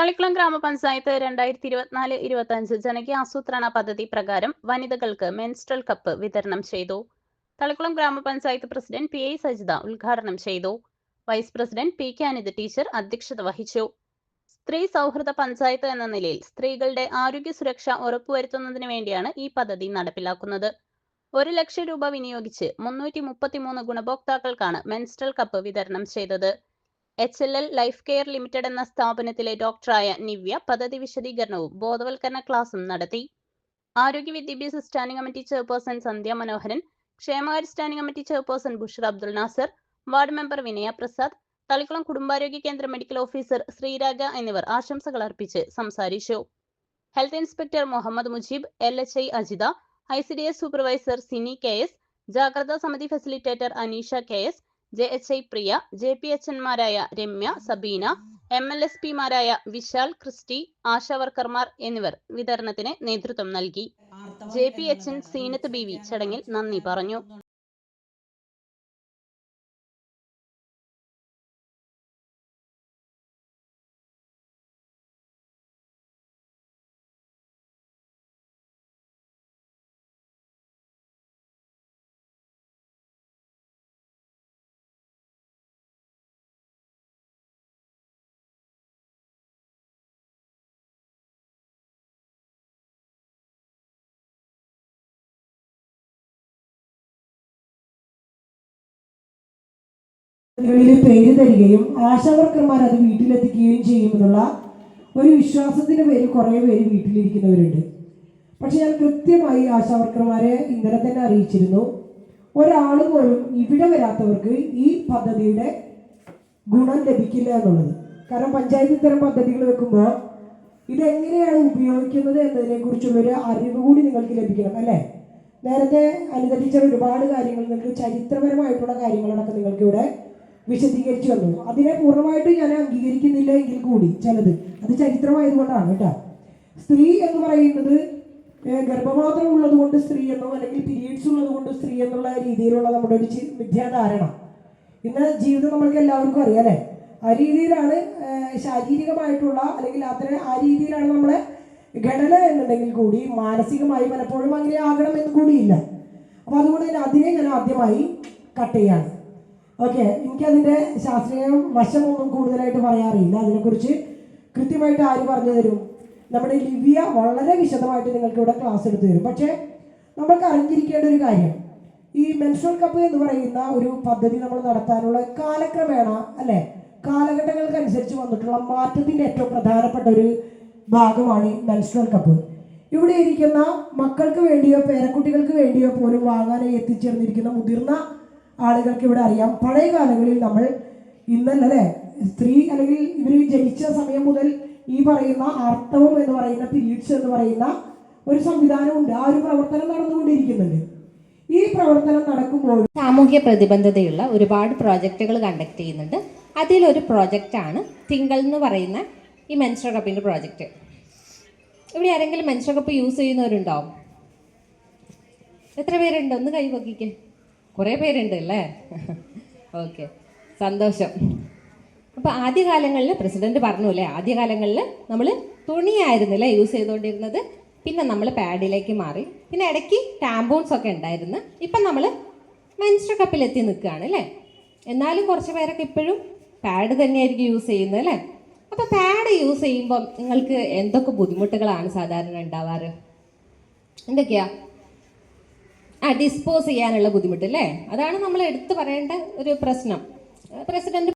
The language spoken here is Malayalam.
തളിക്കുളം ഗ്രാമപഞ്ചായത്ത് രണ്ടായിരത്തി ഇരുപത്തിനാല് ഇരുപത്തി അഞ്ച് ജനകീയ ആസൂത്രണ പദ്ധതി പ്രകാരം വനിതകൾക്ക് മെൻസ്ട്രൽ കപ്പ് വിതരണം ചെയ്തു. തളിക്കുളം ഗ്രാമപഞ്ചായത്ത് പ്രസിഡന്റ് പി ഐ സജിത ഉദ്ഘാടനം ചെയ്തു. Vice president P K Anitha teacher അധ്യക്ഷത വഹിച്ചു. സ്ത്രീ സൗഹൃദ പഞ്ചായത്ത് എന്ന നിലയിൽ സ്ത്രീകളുടെ ആരോഗ്യ സുരക്ഷ ഉറപ്പുവരുത്തുന്നതിന് വേണ്ടിയാണ് ഈ പദ്ധതി നടപ്പിലാക്കുന്നത്. ഒരു ലക്ഷം രൂപ വിനിയോഗിച്ച് മുന്നൂറ്റി മുപ്പത്തിമൂന്ന് ഗുണഭോക്താക്കൾക്കാണ് മെൻസ്ട്രൽ കപ്പ് വിതരണം ചെയ്തത്. H L L life care limited എന്ന സ്ഥാപനത്തിലെ ഡോക്ടറായ നിവ്യ പദ്ധതി വിശദീകരണവും ബോധവൽക്കരണ ക്ലാസും നടത്തി. ആരോഗ്യ വിദ്യാഭ്യാസ standing committee chairperson Sandhya Manoharan ക്ഷേമകാര്യ standing committee chairperson Bushar Abdul Nasar ward member Vinaya Prasad Thalikulam കുടുംബാരോഗ്യ കേന്ദ്ര മെഡിക്കൽ ഓഫീസർ ശ്രീരാഗ എന്നിവർ ആശംസകൾ അർപ്പിച്ച് സംസാരിച്ചു. Health inspector Muhammad Mujeeb L H I Ajitha I C D S supervisor Sini K S ജാഗ്രതാ സമിതി facilitator Aneesha K S J H I Priya J P H എൻമാരായ Ramya Sabeena M L S പിമാരായ Vishal Christy ആശാവർക്കർമാർ എന്നിവർ വിതരണത്തിന് നേതൃത്വം നൽകി. J P H N Seenath B V ചടങ്ങിൽ നന്ദി പറഞ്ഞു. കളിൽ പേര് തരികയും ആശാവർക്കർമാർ അത് വീട്ടിലെത്തിക്കുകയും ചെയ്യുമെന്നുള്ള ഒരു വിശ്വാസത്തിന്റെ പേര് കുറേ പേര് വീട്ടിലിരിക്കുന്നവരുണ്ട്. പക്ഷെ ഞാൻ കൃത്യമായി ആശാവർക്കർമാരെ ഇന്നലെ തന്നെ അറിയിച്ചിരുന്നു. ഒരാൾ പോലും ഇവിടെ വരാത്തവർക്ക് ഈ പദ്ധതിയുടെ ഗുണം ലഭിക്കില്ല എന്നുള്ളത്. കാരണം പഞ്ചായത്ത് ഇത്തരം പദ്ധതികൾ വെക്കുമ്പോൾ ഇതെങ്ങനെയാണ് ഉപയോഗിക്കുന്നത് എന്നതിനെ കുറിച്ചുള്ളൊരു അറിവ് കൂടി നിങ്ങൾക്ക് ലഭിക്കണം അല്ലേ? നേരത്തെ അനുദിച്ച ഒരുപാട് കാര്യങ്ങൾ നിങ്ങൾക്ക് ചരിത്രപരമായിട്ടുള്ള കാര്യങ്ങളടക്കം നിങ്ങൾക്ക് ഇവിടെ വിശദീകരിച്ചു വന്നു. അതിനെ പൂർണമായിട്ട് ഞാൻ അംഗീകരിക്കുന്നില്ല എങ്കിൽ കൂടി ചിലത്. അത് ചരിത്രമായതുകൊണ്ടാണ് കേട്ടോ. സ്ത്രീ എന്ന് പറയുന്നത് ഗർഭപാത്രം ഉള്ളത് കൊണ്ട് സ്ത്രീ എന്നോ അല്ലെങ്കിൽ പീരീഡ്സ് ഉള്ളത് കൊണ്ട് സ്ത്രീ എന്നുള്ള രീതിയിലുള്ള നമ്മുടെ ഒരു മിഥ്യാധാരണ ഇന്ന് ജീവിതം നമ്മൾക്ക് എല്ലാവർക്കും അറിയാം അല്ലേ? ആ രീതിയിലാണ് ശാരീരികമായിട്ടുള്ള അല്ലെങ്കിൽ അത്ര ആ രീതിയിലാണ് നമ്മളെ ഘടന എന്നുണ്ടെങ്കിൽ കൂടി മാനസികമായി പലപ്പോഴും അങ്ങനെ ആകണം എന്ന് കൂടിയില്ല. അപ്പോൾ അതുകൊണ്ട് തന്നെ അതിനെ ഞാൻ ആദ്യമായി കട്ട് ചെയ്യാണ്. ഓക്കെ എനിക്കതിന്റെ ശാസ്ത്രീയ വശമൊന്നും കൂടുതലായിട്ട് പറയാറില്ല അതിനെക്കുറിച്ച് കൃത്യമായിട്ട് ആര് പറഞ്ഞു തരും? നമ്മുടെ ലിവ്യ വളരെ വിശദമായിട്ട് നിങ്ങൾക്ക് ഇവിടെ ക്ലാസ് എടുത്തു തരും. പക്ഷേ നമ്മൾക്ക് അറിഞ്ഞിരിക്കേണ്ട ഒരു കാര്യം. ഈ മെൻസ്ട്രൽ കപ്പ് എന്ന് പറയുന്ന ഒരു പദ്ധതി നമ്മൾ നടത്താനുള്ള കാലക്രമേണ അല്ലെ? കാലഘട്ടങ്ങൾക്കനുസരിച്ച് വന്നിട്ടുള്ള മാറ്റത്തിന്റെ ഏറ്റവും പ്രധാനപ്പെട്ട ഒരു ഭാഗമാണ് മെൻസ്ട്രൽ കപ്പ് ഇവിടെ ഇരിക്കുന്ന മക്കൾക്ക് വേണ്ടിയോ പേരക്കുട്ടികൾക്ക് വേണ്ടിയോ പോലും വാങ്ങാനായി എത്തിച്ചേർന്നിരിക്കുന്ന മുതിർന്ന ആളുകൾക്ക് ഇവിടെ അറിയാം. പഴയ കാലങ്ങളിൽ നമ്മൾ ഇന്നല്ല അല്ലേ സ്ത്രീ അല്ലെങ്കിൽ ഇവർ ജനിച്ച സമയം മുതൽ ഈ പറയുന്ന ആർത്തവം എന്ന് പറയുന്ന പീരീഡ്സ് എന്ന് പറയുന്ന ഒരു സംവിധാനമുണ്ട് ആ ഒരു പ്രവർത്തനം നടന്നുകൊണ്ടിരിക്കുന്നുണ്ട്. ഈ പ്രവർത്തനം നടക്കുമ്പോൾ സാമൂഹ്യ പ്രതിബന്ധതയുള്ള ഒരുപാട് പ്രോജക്റ്റുകൾ കണ്ടക്ട് ചെയ്യുന്നുണ്ട്. അതിലൊരു ആണ് തിങ്കൾ എന്ന് പറയുന്ന ഈ മെൻസ്ട്രൽ കപ്പിന്റെ പ്രോജക്റ്റ്. ഇവിടെ ആരെങ്കിലും മെൻസ്ട്രൽ കപ്പ് യൂസ് ചെയ്യുന്നവരുണ്ടോ? എത്ര പേരുണ്ട്? ഒന്ന് കൈ പൊക്കിക്ക്. കുറേ പേരുണ്ട് അല്ലേ? ഓക്കെ. സന്തോഷം. അപ്പോൾ ആദ്യകാലങ്ങളിൽ പ്രസിഡന്റ് പറഞ്ഞു അല്ലേ? ആദ്യകാലങ്ങളിൽ നമ്മൾ തുണിയായിരുന്നു അല്ലേ? യൂസ് ചെയ്തുകൊണ്ടിരുന്നത്. പിന്നെ നമ്മൾ പാഡിലേക്ക് മാറി. പിന്നെ ഇടയ്ക്ക് ടാമ്പൂൺസ് ഒക്കെ ഉണ്ടായിരുന്നു. ഇപ്പം നമ്മൾ മെൻസ്ട്ര കപ്പിലെത്തി നിൽക്കുകയാണ് അല്ലേ? എന്നാലും കുറച്ച് പേരൊക്കെ ഇപ്പോഴും പാഡ് തന്നെയായിരിക്കും യൂസ് ചെയ്യുന്നത് അല്ലേ? അപ്പോൾ പാഡ് യൂസ് ചെയ്യുമ്പോൾ നിങ്ങൾക്ക് എന്തൊക്കെ ബുദ്ധിമുട്ടുകളാണ് സാധാരണ ഉണ്ടാവാറ്? എന്തൊക്കെയാ? ഡിസ്പോസ് ചെയ്യാനുള്ള ബുദ്ധിമുട്ട് അല്ലേ? അതാണ് നമ്മൾ എടുത്തു പറയേണ്ട ഒരു പ്രശ്നം. പ്രസിഡന്റ്